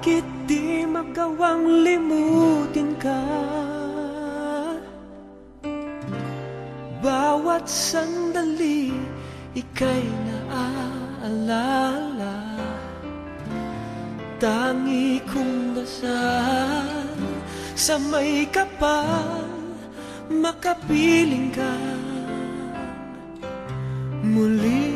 Bakit di magawang limutin ka? Bawat sandali ika'y na naaalala Tangi kong dasal sa may kapal Makapiling ka muli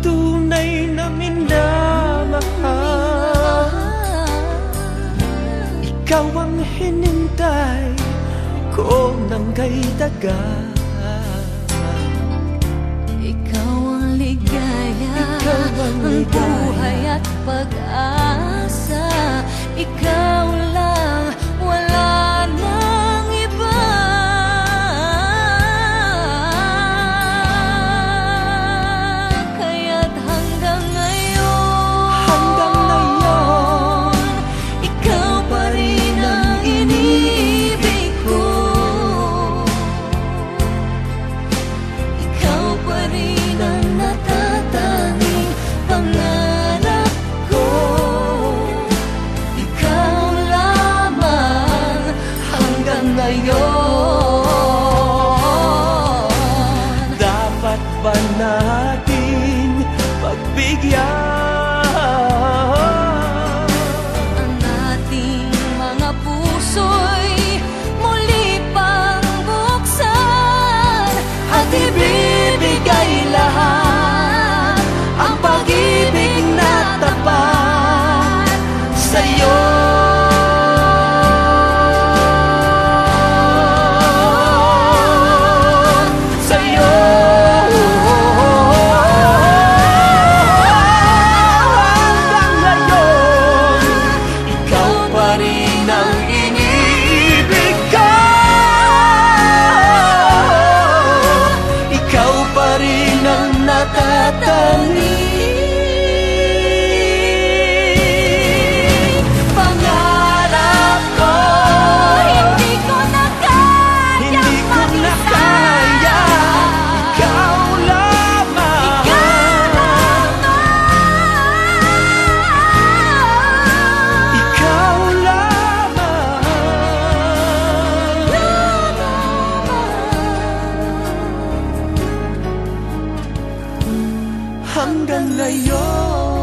tunay na minamahal. Ikaw ang hinintay ko ng kay tagal Ikaw ang ligaya, Ikaw ang, ligaya. ang buhay at pag-asa. Ikaw 没有 hanggang ngayon.